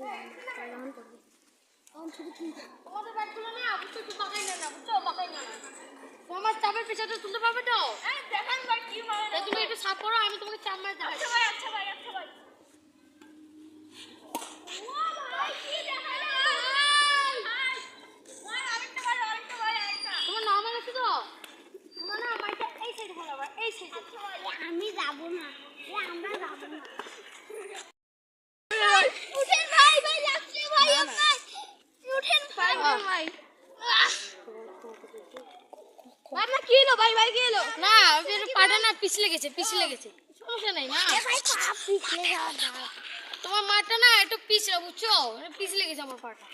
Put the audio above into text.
না না না না না তোমার চাপের পেছাটা তুলতে পারবে আমি ভাই কি দেখালে ভাই ভাই আরেকটা ভাই আরেকটা ভাই আরেকটা তোমার নর্মাল আছে তো তোমার না মাইটা এই সাইডে ভালো আবার এই সাইডে আমি যাব না এ আমরা যাব না উঠেন ভাই ভাই লাগছে ভাই আপনার উঠেন ভাই ভাই আপনার কি লো ভাই ভাই কি হলো? না এর পাটা না পিছলে গেছে পিছলে গেছে। সমস্যা নাই না? ভাই পা পিছলে যাওয়া তোমার মাটা না একটু পিছলে বুঝছ? পিছলে গেছে আমার পাটা।